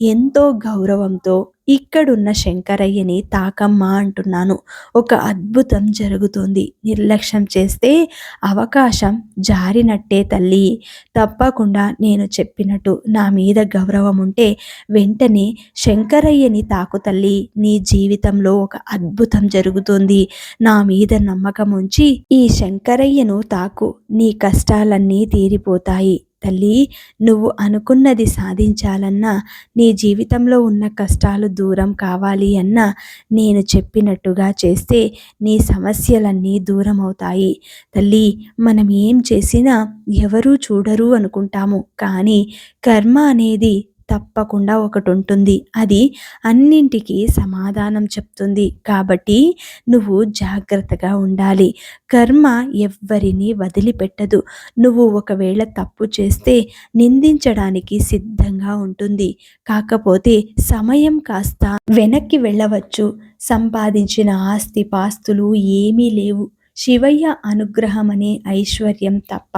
ఎంతో గౌరవంతో ఇక్కడున్న శంకరయ్యని తాకమ్మ అంటున్నాను. ఒక అద్భుతం జరుగుతుంది. నిర్లక్ష్యం చేస్తే అవకాశం జారినట్టే తల్లి. తప్పకుండా నేను చెప్పినట్టు నా మీద గౌరవం ఉంటే వెంటనే శంకరయ్యని తాకు తల్లి. నీ జీవితంలో ఒక అద్భుతం జరుగుతుంది. నా మీద నమ్మకం ఉంచి ఈ శంకరయ్యను తాకు. నీ కష్టాలన్నీ తీరిపోతాయి. తల్లి నువ్వు అనుకున్నది సాధించాలన్నా నీ జీవితంలో ఉన్న కష్టాలు దూరం కావాలి అన్నా నేను చెప్పినట్టుగా చేస్తే నీ సమస్యలన్నీ దూరం అవుతాయి. తల్లి మనం ఏం చేసినా ఎవరూ చూడరు అనుకుంటాము. కానీ కర్మ అనేది తప్పకుండా ఒకటి ఉంటుంది అది అన్నింటికీ సమాధానం చెప్తుంది. కాబట్టి నువ్వు జాగ్రత్తగా ఉండాలి. కర్మ ఎవ్వరిని వదిలిపెట్టదు. నువ్వు ఒకవేళ తప్పు చేస్తే నిందించడానికి సిద్ధంగా ఉంటుంది. కాకపోతే సమయం కాస్త వెనక్కి వెళ్ళవచ్చు. సంపాదించిన ఆస్తి పాస్తులు ఏమీ లేవు. శివయ్య అనుగ్రహం అనే ఐశ్వర్యం తప్ప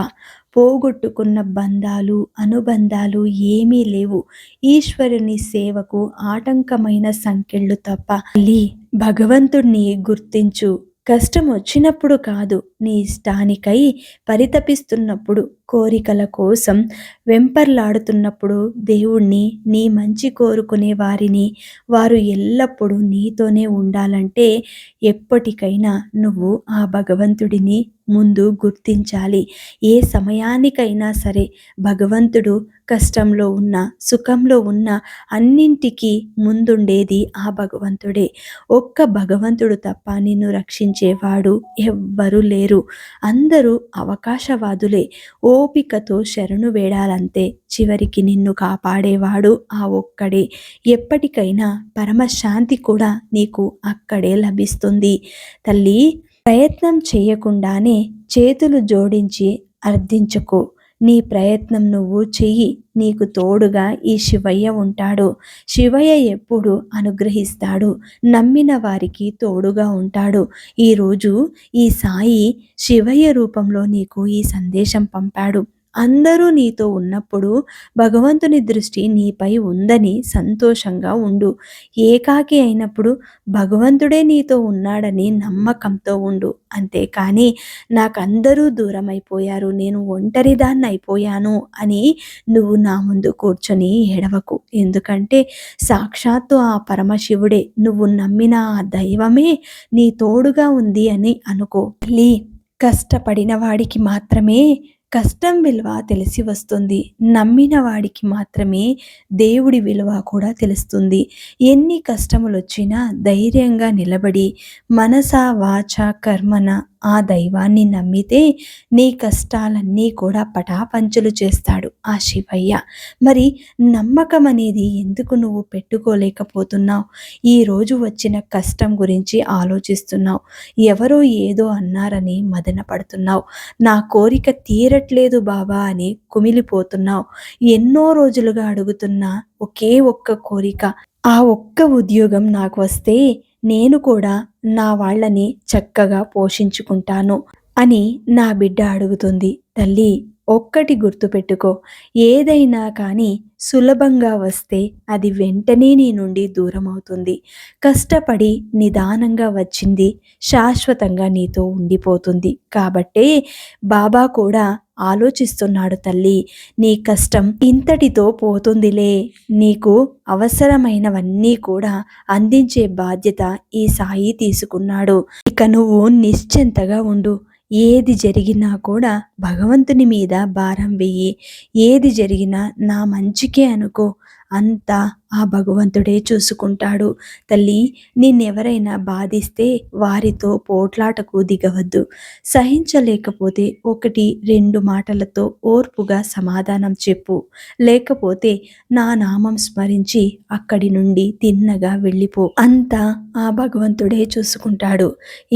పోగొట్టుకున్న బంధాలు అనుబంధాలు ఏమీ లేవు. ఈశ్వరుని సేవకు ఆటంకమైన సంఖ్యలు తప్ప భగవంతుణ్ణి గుర్తించు. కష్టం వచ్చినప్పుడు కాదు నీ ఇష్టానికై పరితపిస్తున్నప్పుడు కోరికల కోసం వెంపర్లాడుతున్నప్పుడు దేవుణ్ణి నీ మంచి కోరుకునే వారిని వారు ఎల్లప్పుడూ నీతోనే ఉండాలంటే ఎప్పటికైనా నువ్వు ఆ భగవంతుడిని ముందు గుర్తించాలి. ఏ సమయానికైనా సరే భగవంతుడు కష్టంలో ఉన్న సుఖంలో ఉన్న అన్నింటికీ ముందుండేది ఆ భగవంతుడే. ఒక్క భగవంతుడు తప్ప నిన్ను రక్షించేవాడు ఎవ్వరూ లేరు. అందరూ అవకాశవాదులే. ఓపికతో శరణు వేడాలంతే చివరికి నిన్ను కాపాడేవాడు ఆ ఒక్కడే. ఎప్పటికైనా పరమశాంతి కూడా నీకు అక్కడే లభిస్తుంది. తల్లి ప్రయత్నం చేయకుండానే చేతులు జోడించి అర్థించుకో. నీ ప్రయత్నం నువ్వు చెయ్యి. నీకు తోడుగా ఈ శివయ్య ఉంటాడు. శివయ్య ఎప్పుడు అనుగ్రహిస్తాడు. నమ్మిన వారికి తోడుగా ఉంటాడు. ఈరోజు ఈ సాయి శివయ్య రూపంలో నీకు ఈ సందేశం పంపాడు. అందరూ నీతో ఉన్నప్పుడు భగవంతుని దృష్టి నీపై ఉందని సంతోషంగా ఉండు. ఏకాకి అయినప్పుడు భగవంతుడే నీతో ఉన్నాడని నమ్మకంతో ఉండు. అంతేకాని నాకందరూ దూరం అయిపోయారు నేను ఒంటరిదాన్ని అయిపోయాను అని నువ్వు నా ముందు కూర్చొని ఏడవకు. ఎందుకంటే సాక్షాత్తు ఆ పరమశివుడే నువ్వు నమ్మిన ఆ దైవమే నీ తోడుగా ఉంది అని అనుకో. కష్టపడిన వాడికి మాత్రమే కష్టం విలువ తెలిసి వస్తుంది. నమ్మిన వాడికి మాత్రమే దేవుడి విలువ కూడా తెలుస్తుంది. ఎన్ని కష్టములు వచ్చినా ధైర్యంగా నిలబడి మనస వాచ కర్మన ఆ దైవాన్ని నమ్మితే నీ కష్టాలన్నీ కూడా పటాపంచులు చేస్తాడు ఆ శివయ్య. మరి నమ్మకం అనేది ఎందుకు నువ్వు పెట్టుకోలేకపోతున్నావు? ఈరోజు వచ్చిన కష్టం గురించి ఆలోచిస్తున్నావు. ఎవరో ఏదో అన్నారని మదన పడుతున్నావు నా కోరిక తీరట్లేదు బాబా అని కుమిలిపోతున్నావు. ఎన్నో రోజులుగా అడుగుతున్న ఒకే ఒక్క కోరిక ఆ ఒక్క ఉద్యోగం నాకు వస్తే నేను కూడా నా వాళ్ళని చక్కగా పోషించుకుంటాను అని నా బిడ్డ అడుగుతుంది. తల్లి ఒక్కటి గుర్తుపెట్టుకో. ఏదైనా కానీ సులభంగా వస్తే అది వెంటనే నీ నుండి దూరం అవుతుంది కష్టపడి నిదానంగా వచ్చింది శాశ్వతంగా నీతో ఉండిపోతుంది. కాబట్టే బాబా కూడా ఆలోచిస్తున్నాడు తల్లి. నీ కష్టం ఇంతటితో పోతుందిలే. నీకు అవసరమైనవన్నీ కూడా అందించే బాధ్యత ఈ సాయి తీసుకున్నాడు. ఇక నువ్వు నిశ్చింతగా ఉండు. ఏది జరిగినా కూడా భగవంతుని మీద భారం వెయ్యి ఏది జరిగినా నా మంచికే అనుకో. అంతా ఆ భగవంతుడే చూసుకుంటాడు. తల్లి నిన్నెవరైనా బాధిస్తే వారితో పోట్లాటకు దిగవద్దు. సహించలేకపోతే ఒకటి రెండు మాటలతో ఓర్పుగా సమాధానం చెప్పు. లేకపోతే నా నామం స్మరించి అక్కడి నుండి తిన్నగా వెళ్ళిపో. అంతా ఆ భగవంతుడే చూసుకుంటాడు.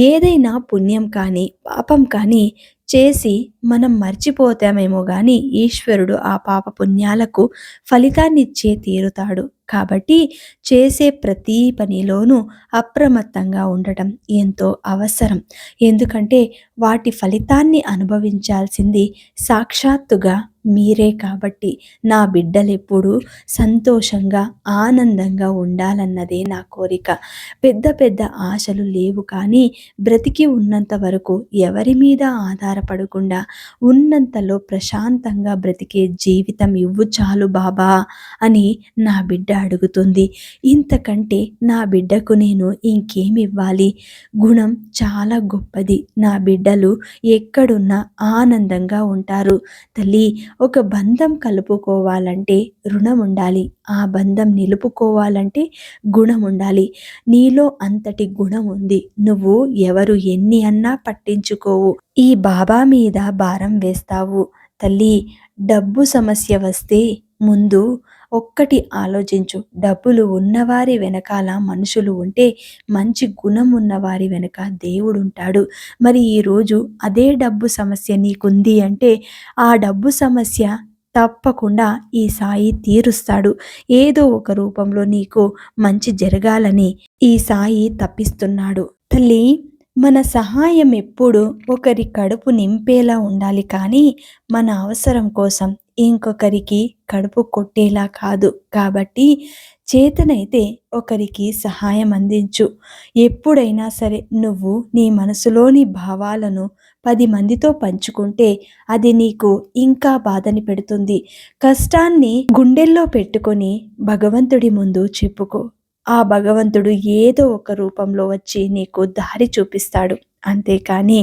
ఏదైనా పుణ్యం కానీ పాపం కానీ చేసి మనం మర్చిపోతామేమో కానీ ఈశ్వరుడు ఆ పాప పుణ్యాలకు ఫలితాన్నిచ్చే తీరుతాడు. కాబట్టి చేసే ప్రతి పనిలోనూ అప్రమత్తంగా ఉండటం ఎంతో అవసరం. ఎందుకంటే వాటి ఫలితాన్ని అనుభవించాల్సింది సాక్షాత్తుగా మీరే కాబట్టి నా బిడ్డలెప్పుడు సంతోషంగా ఆనందంగా ఉండాలన్నదే నా కోరిక. పెద్ద పెద్ద ఆశలు లేవు కానీ బ్రతికి ఉన్నంత వరకు ఎవరి మీద ఆధారపడకుండా ఉన్నంతలో ప్రశాంతంగా బ్రతికే జీవితం ఇవ్వు చాలు బాబా అని నా బిడ్డ అడుగుతుంది. ఇంతకంటే నా బిడ్డకు నేను ఇంకేమి ఇవ్వాలి గుణం చాలా గొప్పది. నా బిడ్డలు ఎక్కడున్నా ఆనందంగా ఉంటారు. తల్లి ఒక బంధం కలుపుకోవాలంటే రుణం ఉండాలి. ఆ బంధం నిలుపుకోవాలంటే గుణం ఉండాలి. నీలో అంతటి గుణం ఉంది. నువ్వు ఎవరు ఎన్ని అన్నా పట్టించుకోవు. ఈ బాబా మీద భారం వేస్తావు. తల్లి డబ్బు సమస్య వస్తే ముందు ఒక్కటి ఆలోచించు. డబ్బులు ఉన్నవారి వెనకాల మనుషులు ఉంటే మంచి గుణం ఉన్నవారి వెనక దేవుడు ఉంటాడు మరి ఈరోజు అదే డబ్బు సమస్య నీకుంది అంటే ఆ డబ్బు సమస్య తప్పకుండా ఈ సాయి తీరుస్తాడు. ఏదో ఒక రూపంలో నీకు మంచి జరగాలని ఈ సాయి తప్పిస్తున్నాడు. తల్లి మన సహాయం ఎప్పుడు ఒకరి కడుపు నింపేలా ఉండాలి కానీ మన అవసరం కోసం ఇంకొకరికి కడుపు కొట్టేలా కాదు. కాబట్టి చేతనైతే ఒకరికి సహాయం అందించు. ఎప్పుడైనా సరే నువ్వు నీ మనసులోని భావాలను పది మందితో పంచుకుంటే అది నీకు ఇంకా బాధని పెడుతుంది. కష్టాన్ని గుండెల్లో పెట్టుకొని భగవంతుడి ముందు చెప్పుకో. ఆ భగవంతుడు ఏదో ఒక రూపంలో వచ్చి నీకు దారి చూపిస్తాడు. అంతేకాని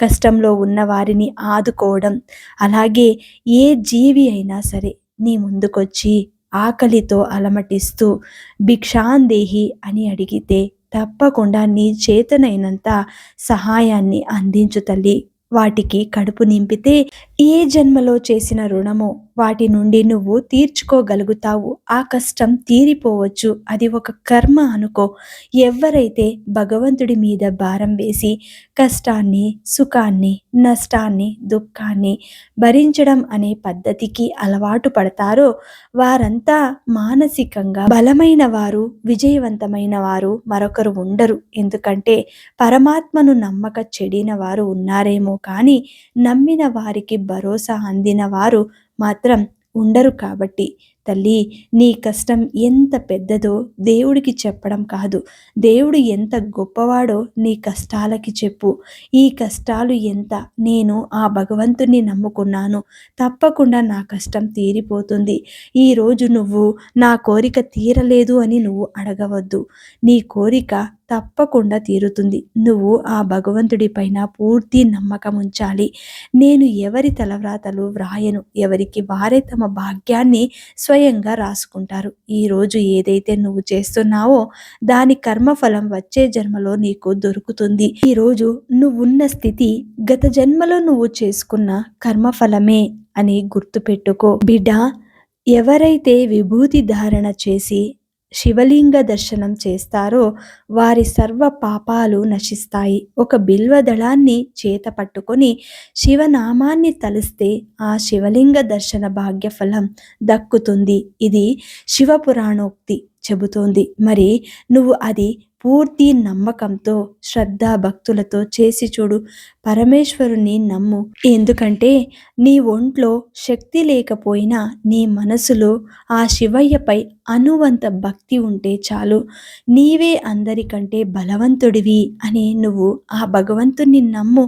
కష్టంలో ఉన్న వారిని ఆదుకోవడం అలాగే ఏ జీవి అయినా సరే నీ ముందుకొచ్చి ఆకలితో అలమటిస్తూ భిక్షాందేహి అని అడిగితే తప్పకుండా నీ చేతనైనంత సహాయాన్ని అందించు తల్లి. వాటికి కడుపు నింపితే ఏ జన్మలో చేసిన రుణమో వాటి నుండి నువ్వు తీర్చుకోగలుగుతావు. ఆ కష్టం తీరిపోవచ్చు. అది ఒక కర్మ అనుకో. ఎవరైతే భగవంతుడి మీద భారం వేసి కష్టాన్ని సుఖాన్ని నష్టాన్ని దుఃఖాన్ని భరించడం అనే పద్ధతికి అలవాటు పడతారో వారంతా మానసికంగా బలమైన వారు విజయవంతమైన వారు మరొకరు ఉండరు. ఎందుకంటే పరమాత్మను నమ్మక చెడిన వారు ఉన్నారేమో కానీ నమ్మిన వారికి భరోసా అందిన వారు మాత్రం ఉండరు కాబట్టి. తల్లి నీ కష్టం ఎంత పెద్దదో దేవుడికి చెప్పడం కాదు. దేవుడు ఎంత గొప్పవాడో నీ కష్టాలకి చెప్పు. ఈ కష్టాలు ఎంత నేను ఆ భగవంతుని నమ్ముకున్నాను. తప్పకుండా నా కష్టం తీరిపోతుంది. ఈరోజు నువ్వు నా కోరిక తీరలేదు అని నువ్వు అడగవద్దు. నీ కోరిక తప్పకుండా తీరుతుంది. నువ్వు ఆ భగవంతుడి పైన పూర్తి నమ్మకం ఉంచాలి. నేను ఎవరి తలవ్రాతలు వ్రాయను. ఎవరికి వారే తమ భాగ్యాన్ని స్వయంగా రాసుకుంటారు. ఈరోజు ఏదైతే నువ్వు చేస్తున్నావో దాని కర్మఫలం వచ్చే జన్మలో నీకు దొరుకుతుంది. ఈరోజు నువ్వున్న స్థితి గత జన్మలో నువ్వు చేసుకున్న కర్మఫలమే అని గుర్తుపెట్టుకో. బిడ్డ ఎవరైతే విభూతి ధారణ చేసి శివలింగ దర్శనం చేస్తారో వారి సర్వ పాపాలు నశిస్తాయి. ఒక బిల్వదళాన్ని చేత పట్టుకొని శివనామాన్ని తలిస్తే ఆ శివలింగ దర్శన భాగ్యఫలం దక్కుతుంది. ఇది శివపురాణోక్తి చెబుతోంది. మరి నువ్వు అది పూర్తి నమ్మకంతో శ్రద్ధ భక్తులతో చేసి చూడు. పరమేశ్వరుని నమ్ము. ఎందుకంటే నీ ఒంట్లో శక్తి లేకపోయినా నీ మనసులో ఆ శివయ్యపై అనువంత భక్తి ఉంటే చాలు. నీవే అందరికంటే బలవంతుడివి అని నువ్వు ఆ భగవంతుని నమ్ము.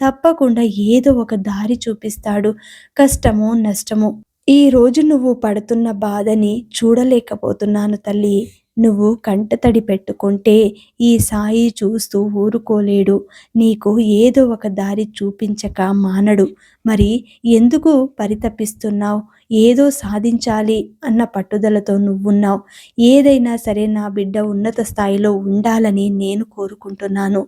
తప్పకుండా ఏదో ఒక దారి చూపిస్తాడు. కష్టమో నష్టమో. ఈ రోజు నువ్వు పడుతున్న బాధని చూడలేకపోతున్నాను తల్లి. నువ్వు కంటతడి పెట్టుకుంటే ఈ సాయి చూస్తూ ఊరుకోలేడు. నీకు ఏదో ఒక దారి చూపించక మానడు. మరి ఎందుకు పరితపిస్తున్నావు? ఏదో సాధించాలి అన్న పట్టుదలతో నువ్వున్నావు. ఏదైనా సరే నా బిడ్డ ఉన్నత స్థాయిలో ఉండాలని నేను కోరుకుంటున్నాను.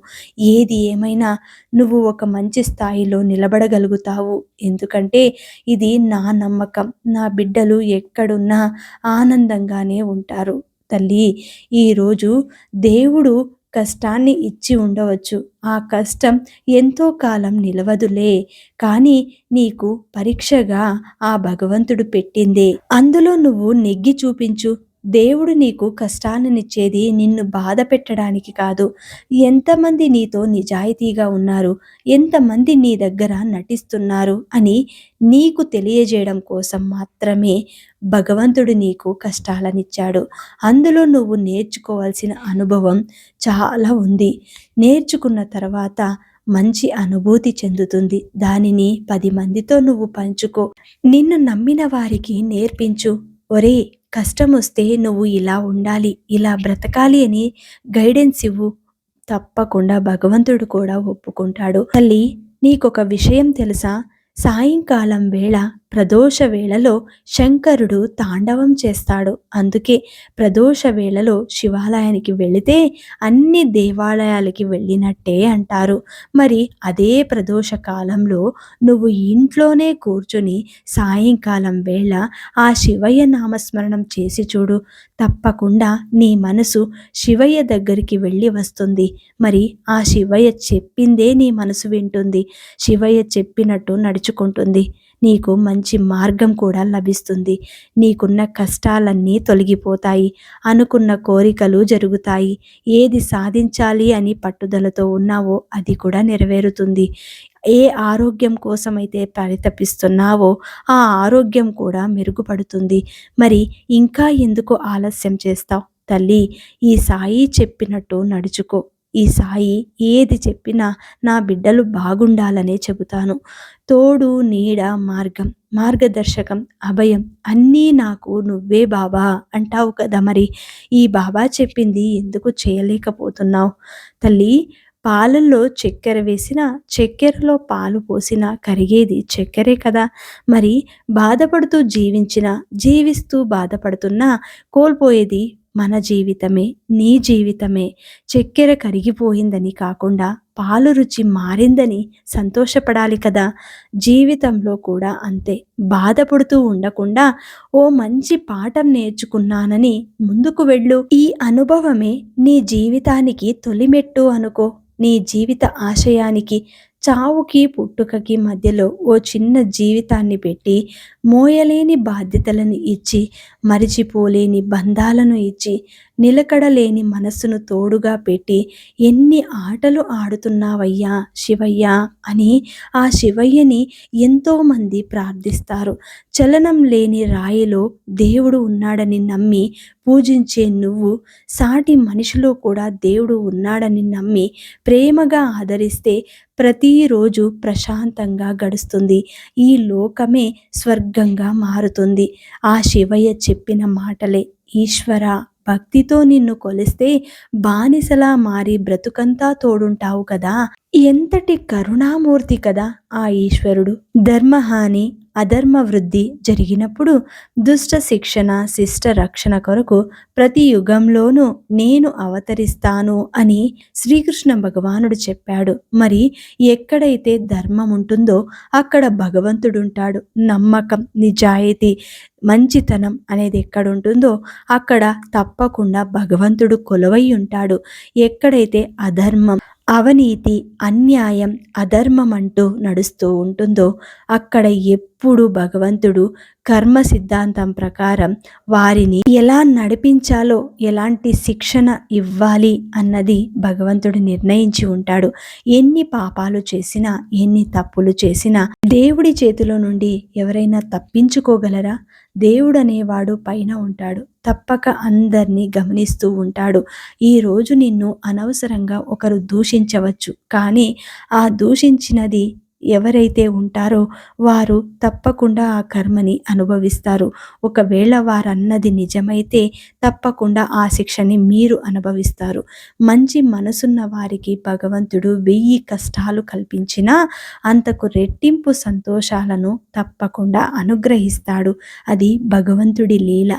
ఏది ఏమైనా నువ్వు ఒక మంచి స్థాయిలో నిలబడగలుగుతావు. ఎందుకంటే ఇది నా నమ్మకం. నా బిడ్డలు ఎక్కడున్నా ఆనందంగానే ఉంటారు. తల్లి ఈరోజు దేవుడు కష్టాన్ని ఇచ్చి ఉండవచ్చు. ఆ కష్టం ఎంతో కాలం నిలవదులే. కానీ నీకు పరీక్షగా ఆ భగవంతుడు పెట్టిందే. అందులో నువ్వు నెగ్గి చూపించు. దేవుడు నీకు కష్టాన్నిచ్చేది నిన్ను బాధ పెట్టడానికి కాదు. ఎంతమంది నీతో నిజాయితీగా ఉన్నారు ఎంతమంది నీ దగ్గర నటిస్తున్నారు అని నీకు తెలియజేయడం కోసం మాత్రమే భగవంతుడు నీకు కష్టాలనిచ్చాడు. అందులో నువ్వు నేర్చుకోవాల్సిన అనుభవం చాలా ఉంది. నేర్చుకున్న తర్వాత మంచి అనుభూతి చెందుతుంది. దానిని పది మందితో నువ్వు పంచుకో. నిన్ను నమ్మిన వారికి నేర్పించు. ఒరే కష్టం వస్తే నువ్వు ఇలా ఉండాలి ఇలా బ్రతకాలి అని గైడెన్స్ ఇవ్వు. తప్పకుండా భగవంతుడు కూడా ఒప్పుకుంటాడు. తల్లి నీకొక విషయం తెలుసా? సాయంకాలం వేళ ప్రదోష వేళలో శంకరుడు తాండవం చేస్తాడు. అందుకే ప్రదోష వేళలో శివాలయానికి వెళితే అన్ని దేవాలయాలకి వెళ్ళినట్టే అంటారు. మరి అదే ప్రదోష కాలంలో నువ్వు ఇంట్లోనే కూర్చుని సాయంకాలం వేళ ఆ శివయ్య నామస్మరణం చేసి చూడు. తప్పకుండా నీ మనసు శివయ్య దగ్గరికి వెళ్ళి వస్తుంది. మరి ఆ శివయ్య చెప్పిందే నీ మనసు వింటుంది. శివయ్య చెప్పినట్టు నడుచుకుంటుంది. నీకు మంచి మార్గం కూడా లభిస్తుంది. నీకున్న కష్టాలన్నీ తొలగిపోతాయి. అనుకున్న కోరికలు జరుగుతాయి. ఏది సాధించాలి అని పట్టుదలతో ఉన్నావో అది కూడా నెరవేరుతుంది. ఏ ఆరోగ్యం కోసమైతే పరితపిస్తున్నావో ఆ ఆరోగ్యం కూడా మెరుగుపడుతుంది. మరి ఇంకా ఎందుకు ఆలస్యం చేస్తావు? తల్లి ఈ సాయి చెప్పినట్టు నడుచుకో. ఈ సాయి ఏది చెప్పినా నా బిడ్డలు బాగుండాలనే చెబుతాను. తోడు నీడ మార్గం మార్గదర్శకం అభయం అన్నీ నాకు నువ్వే బాబా అంటావు కదా మరి. ఈ బాబా చెప్పింది ఎందుకు చేయలేకపోతున్నావు? తల్లి పాలల్లో చక్కెర వేసిన చక్కెరలో పాలు పోసిన కరిగేది చక్కెరే కదా. మరి బాధపడుతూ జీవించిన జీవిస్తూ బాధపడుతున్నా కోల్పోయేది మన జీవితమే నీ జీవితమే చక్కెర కరిగిపోయిందని కాకుండా పాలు రుచి మారిందని సంతోషపడాలి కదా. జీవితంలో కూడా అంతే. బాధపడుతూ ఉండకుండా ఓ మంచి పాఠం నేర్చుకున్నానని ముందుకు వెళ్ళు. ఈ అనుభవమే నీ జీవితానికి తొలిమెట్టు అనుకో. నీ జీవిత ఆశయానికి చావుకి పుట్టుకకి మధ్యలో ఓ చిన్న జీవితాన్ని పెట్టి మోయలేని బాధ్యతలను ఇచ్చి మరిచిపోలేని బంధాలను ఇచ్చి నిలకడలేని మనస్సును తోడుగా పెట్టి ఎన్ని ఆటలు ఆడుతున్నావయ్యా శివయ్య అని ఆ శివయ్యని ఎంతోమంది ప్రార్థిస్తారు. చలనం లేని రాయిలో దేవుడు ఉన్నాడని నమ్మి పూజించే నువ్వు సాటి మనిషిలో కూడా దేవుడు ఉన్నాడని నమ్మి ప్రేమగా ఆదరిస్తే ప్రతిరోజు ప్రశాంతంగా గడుస్తుంది. ఈ లోకమే స్వర్గంగా మారుతుంది. ఆ శివయ్య చెప్పిన మాటలే. ఈశ్వర భక్తితో నిన్ను కొలిస్తే బానిసలా మారి బ్రతుకంతా తోడుంటావు కదా. ఎంతటి కరుణామూర్తి కదా ఆ ఈశ్వరుడు. ధర్మహాని అధర్మ వృద్ధి జరిగినప్పుడు దుష్ట శిక్షణ శిష్ట రక్షణ కొరకు ప్రతి యుగంలోనూ నేను అవతరిస్తాను అని శ్రీకృష్ణ భగవానుడు చెప్పాడు. మరి ఎక్కడైతే ధర్మం ఉంటుందో అక్కడ భగవంతుడు ఉంటాడు నమ్మకం నిజాయితీ మంచితనం అనేది ఎక్కడ ఉంటుందో అక్కడ తప్పకుండా భగవంతుడు కొలువై ఉంటాడు. ఎక్కడైతే అధర్మం అవినీతి అన్యాయం అధర్మం అంటూ నడుస్తూ ఉంటుందో అక్కడ ఎప్పుడు భగవంతుడు కర్మ సిద్ధాంతం ప్రకారం వారిని ఎలా నడిపించాలో ఎలాంటి శిక్షణ ఇవ్వాలి అన్నది భగవంతుడు నిర్ణయించి ఉంటాడు. ఎన్ని పాపాలు చేసినా ఎన్ని తప్పులు చేసినా దేవుడి చేతిలో నుండి ఎవరైనా తప్పించుకోగలరా? దేవుడు అనేవాడు పైన ఉంటాడు. తప్పక అందరినీ గమనిస్తూ ఉంటాడు. ఈరోజు నిన్ను అనవసరంగా ఒకరు దూషించవచ్చు. కానీ ఆ దూషించినది ఎవరైతే ఉంటారో వారు తప్పకుండా ఆ కర్మని అనుభవిస్తారు. ఒకవేళ వారన్నది నిజమైతే తప్పకుండా ఆ శిక్షని మీరు అనుభవిస్తారు. మంచి మనసున్న వారికి భగవంతుడు వెయ్యి కష్టాలు కల్పించినా అంతకు రెట్టింపు సంతోషాలను తప్పకుండా అనుగ్రహిస్తాడు. అది భగవంతుడి లీల.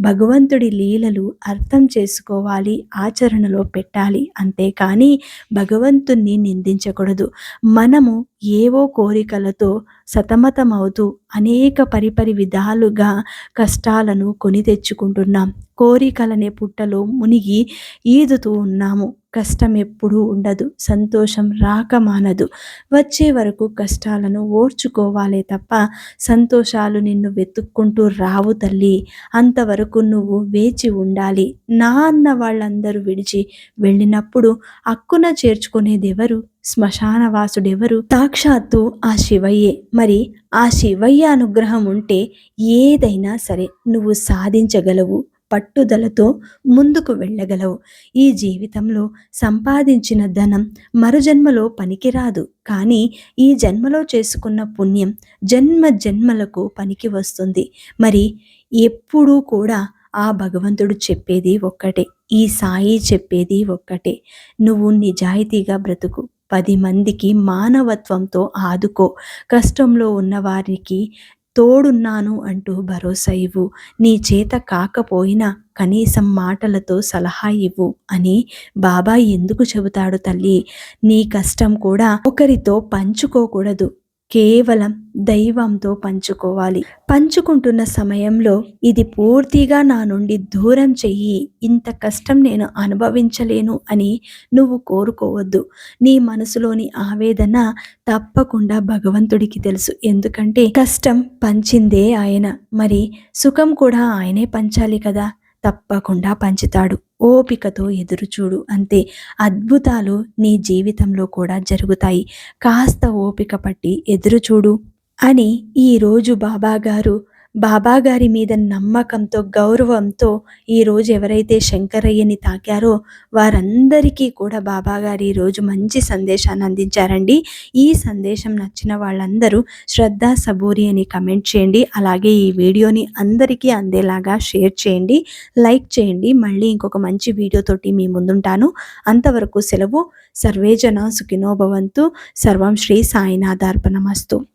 భగవంతుడి లీలలు అర్థం చేసుకోవాలి ఆచరణలో పెట్టాలి అంతేకాని భగవంతుణ్ణి నిందించకూడదు. మనము ఏ ఏవో కోరికలతో సతమతమవుతూ అనేక పరిపరి విధాలుగా కష్టాలను కొని తెచ్చుకుంటున్నాం. కోరికలనే పుట్టలో మునిగి ఈదుతూ ఉన్నాము. కష్టం ఎప్పుడూ ఉండదు. సంతోషం రాక మానదు. వచ్చే వరకు కష్టాలను ఓర్చుకోవాలే తప్ప సంతోషాలు నిన్ను వెతుక్కుంటూ రావు తల్లి. అంతవరకు నువ్వు వేచి ఉండాలి. నా అన్న వాళ్ళందరూ విడిచి వెళ్ళినప్పుడు అక్కున చేర్చుకునేదెవరు? శ్మశానవాసుడెవరు? సాక్షాత్తు ఆ శివయ్యే. మరి ఆ శివయ్య అనుగ్రహం ఉంటే ఏదైనా సరే నువ్వు సాధించగలవు పట్టుదలతో ముందుకు వెళ్ళగలవు. ఈ జీవితంలో సంపాదించిన ధనం మరుజన్మలో పనికిరాదు. కానీ ఈ జన్మలో చేసుకున్న పుణ్యం జన్మ జన్మలకు పనికి వస్తుంది. మరి ఎప్పుడూ కూడా ఆ భగవంతుడు చెప్పేది ఒక్కటే ఈ సాయి చెప్పేది ఒక్కటే. నువ్వు నిజాయితీగా బ్రతుకు. పది మందికి మానవత్వంతో ఆదుకో. కష్టంలో ఉన్నవారికి తోడున్నాను అంటూ భరోసా ఇవ్వు. నీ చేత కాకపోయినా కనీసం మాటలతో సలహా ఇవ్వు అని బాబా ఎందుకు చెబుతాడు తల్లి? నీ కష్టం కూడా ఒకరితో పంచుకోకూడదు. కేవలం దైవంతో పంచుకోవాలి. పంచుకుంటున్న సమయంలో ఇది పూర్తిగా నా నుండి దూరం చెయ్యి. ఇంత కష్టం నేను అనుభవించలేను అని నువ్వు కోరుకోవద్దు. నీ మనసులోని ఆవేదన తప్పకుండా భగవంతుడికి తెలుసు. ఎందుకంటే కష్టం పంచిందే ఆయన. మరి సుఖం కూడా ఆయనే పంచాలి కదా? తప్పకుండా పంచుతాడు. ఓపికతో ఎదురుచూడు. అంతే. అద్భుతాలు నీ జీవితంలో కూడా జరుగుతాయి. కాస్త ఓపిక పట్టి ఎదురుచూడు అని ఈరోజు బాబాగారు బాబాగారి మీద నమ్మకంతో గౌరవంతో ఈరోజు ఎవరైతే శంకరయ్యని తాకారో వారందరికీ కూడా బాబాగారు ఈరోజు మంచి సందేశాన్ని అందించారండి. ఈ సందేశం నచ్చిన వాళ్ళందరూ శ్రద్ధ సబూరి అని కమెంట్ చేయండి. అలాగే ఈ వీడియోని అందరికీ అందేలాగా షేర్ చేయండి లైక్ చేయండి. మళ్ళీ ఇంకొక మంచి వీడియోతోటి మీ ముందుంటాను. అంతవరకు సెలవు. సర్వేజన సుఖినోభవంతు సర్వం శ్రీ సాయినాథార్పణమస్తు.